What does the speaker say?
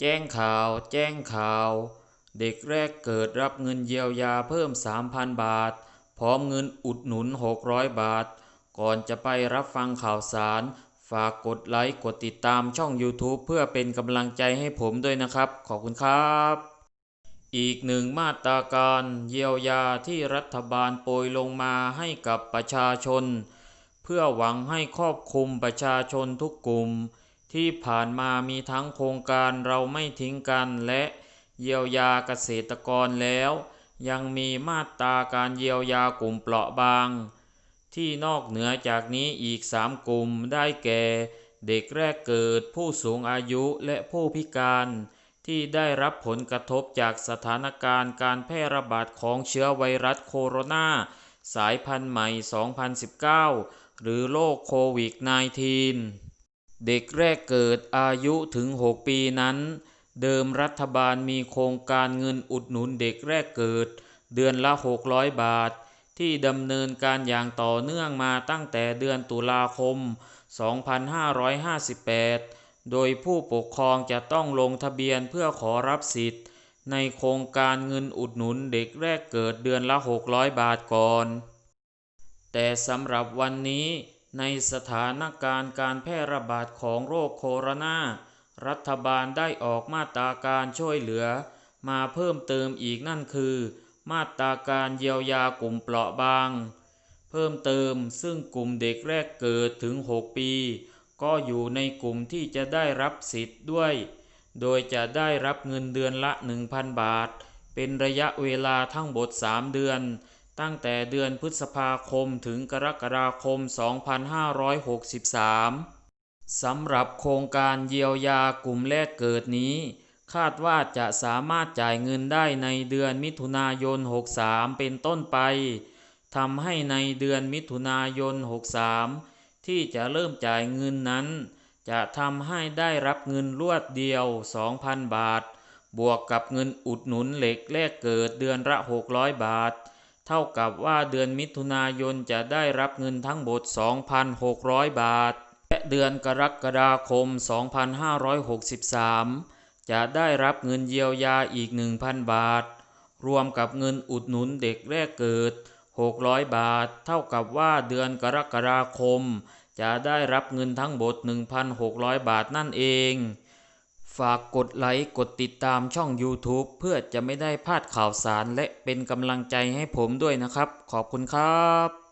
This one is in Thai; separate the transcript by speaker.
Speaker 1: แจ้งข่าว แจ้งข่าว เด็กแรกเกิดรับเงินเยียวยาเพิ่ม 3,000 บาท พร้อมเงินอุดหนุน 600 บาท ก่อนจะไปรับฟังข่าวสาร ฝากกดไลค์ กดติดตามช่อง YouTube เพื่อเป็นกำลังใจให้ผมด้วยนะครับ ขอบคุณครับ อีกหนึ่งมาตราการเยียวยาที่รัฐบาลโปรยลงมาให้กับประชาชน เพื่อหวังให้ครอบคลุมประชาชนทุกกลุ่ม ที่ผ่านมามีทั้งโครงการเราไม่ทิ้งกันและเยียวยาเกษตรกรแล้ว ยังมีมาตราการเยียวยากลุ่มเปราะบาง ที่นอกเหนือจากนี้อีก3กลุ่มได้แก่ เด็กแรกเกิดผู้สูงอายุและผู้พิการที่ได้รับผลกระทบจากสถานการณ์การแพร่ระบาดของเชื้อไวรัสโคโรนาสายพันธุ์ใหม่ 2019 หรือโรคโควิด -19 เด็กแรกเกิดอายุถึง 6 ปีนั้น เดิมรัฐบาลมีโครงการเงินอุดหนุนเด็กแรกเกิด เดือนละ 600 บาท ที่ดำเนินการอย่างต่อเนื่องมาตั้งแต่เดือนตุลาคม 2558 โดยผู้ปกครองจะต้องลงทะเบียนเพื่อขอรับสิทธิ์ ในโครงการเงินอุดหนุนเด็กแรกเกิดเดือนละ 600 บาทก่อน แต่สำหรับวันนี้ ในสถานการณ์การแพร่ระบาดของโรคโคโรนา รัฐบาลได้ออกมาตราการช่วยเหลือ มาเพิ่มเติมอีกนั่นคือ มาตราการเยียวยากลุ่มเปราะบาง เพิ่มเติมซึ่งกลุ่มเด็กแรกเกิดถึง 6 ปี ก็อยู่ในกลุ่มที่จะได้รับสิทธิ์ด้วย โดยจะได้รับเงินเดือนละ 1,000 บาท เป็นระยะเวลาทั้งหมด 3 เดือน ตั้งแต่เดือนพฤษภาคมถึงกรกฎาคม 2563 สำหรับโครงการเยียวยากลุ่มแรกเกิดนี้ คาดว่าจะสามารถจ่ายเงินได้ในเดือนมิถุนายน 63 เป็นต้นไป ทำให้ในเดือนมิถุนายน 63 ที่จะเริ่มจ่ายเงินนั้น จะทำให้ได้รับเงินรวดเดียว 2,000 บาท บวกกับเงินอุดหนุนเหล็กแรกเกิดเดือนละ 600 บาท เท่ากับว่าเดือนมิถุนายนจะได้รับเงินทั้งหมด 2,600 บาท และเดือนกรกฎาคม 2563 จะได้รับเงินเยียวยาอีก 1,000 บาท รวมกับเงินอุดหนุนเด็กแรกเกิด 600 บาท เท่ากับว่าเดือนกรกฎาคม จะได้รับเงินทั้งหมด 1,600 บาทนั่นเอง ฝากกดไลค์กดติดตามช่อง YouTube เพื่อจะไม่ได้พลาดข่าวสารและเป็นกำลังใจให้ผมด้วยนะครับ ขอบคุณครับ